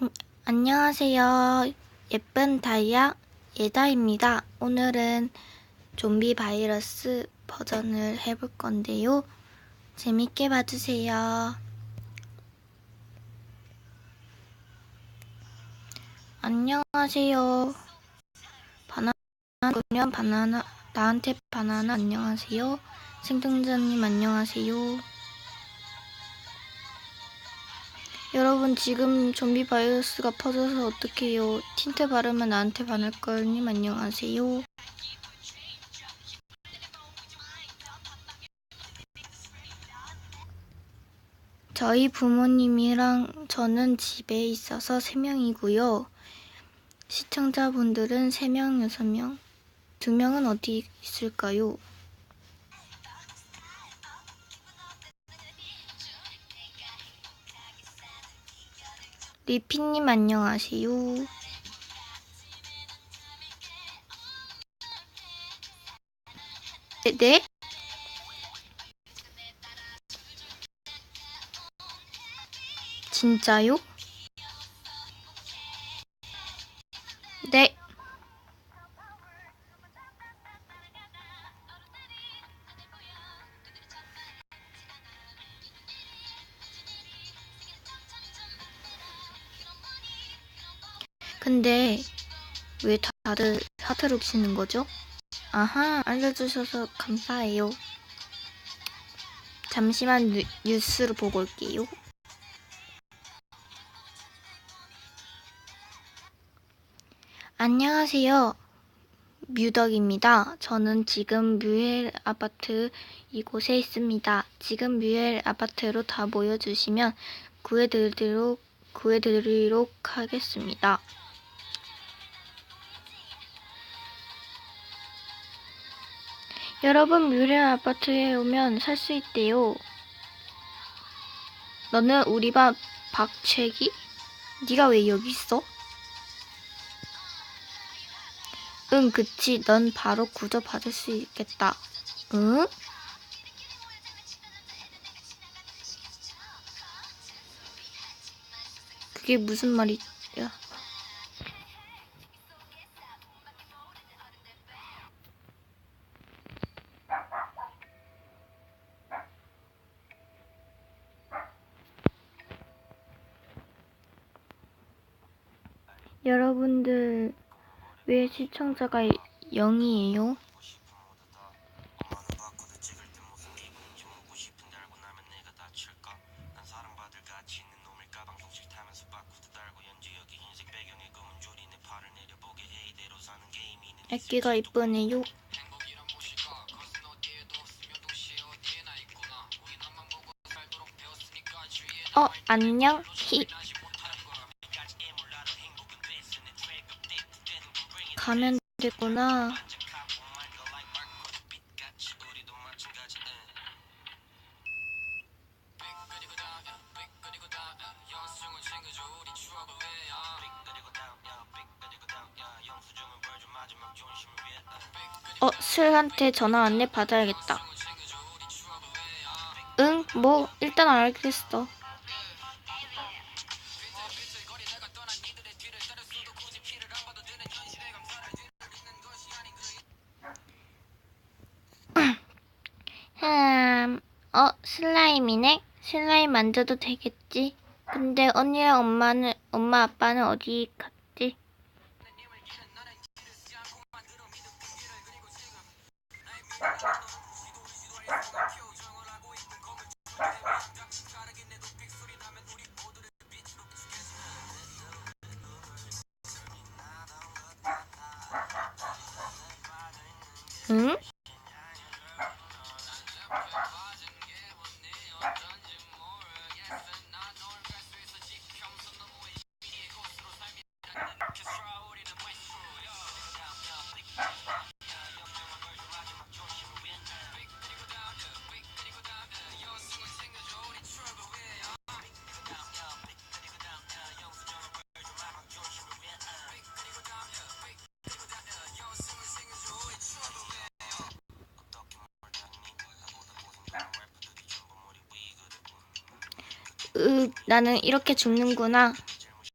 안- 안녕하세요. 예쁜 다이아 예다입니다. 오늘은 좀비 바이러스 버전을 해볼 건데요. 재밌게 봐주세요. 안녕하세요. 바나나 그냥 바나나 나한테 바나나 안녕하세요. 생존자님 안녕하세요. 여러분 지금 좀비 바이러스가 퍼져서 어떡해요. 틴트 바르면 나한테 반할걸님 안녕하세요. 저희 부모님이랑 저는 집에 있어서 3명이고요. 시청자분들은 3명, 6명. 2명은 어디 있을까요? 리피님 안녕하세요. 네, 네? 진짜요? 근데 왜 다들 하트를 치는 거죠? 아하, 알려주셔서 감사해요. 잠시만 뉴, 뉴스를 보고 올게요. 안녕하세요. 뮤덕입니다. 저는 지금 뮤엘 아파트 이곳에 있습니다. 지금 뮤엘 아파트로 다 모여주시면 구해드리도록, 구해드리도록 하겠습니다. 여러분 뮤엘 아파트에 오면 살 수 있대요. 너는 우리 반 박채기? 네가 왜 여기 있어? 응, 그치. 넌 바로 구조 받을 수 있겠다. 응? 그게 무슨 말이야? 해 이대로 사는 게임이는 애기가 이쁘네요. 무엇일까 그것은 어디에도 가면 되구나. 어, 슬한테 전화 안내 받아야겠다. 응, 뭐, 일단 알겠어. 흠, 어, 슬라임이네? 슬라임 만져도 되겠지? 근데 언니랑 엄마는, 엄마 아빠는 어디 갔지? 응? 으, 나는 이렇게 죽는구나.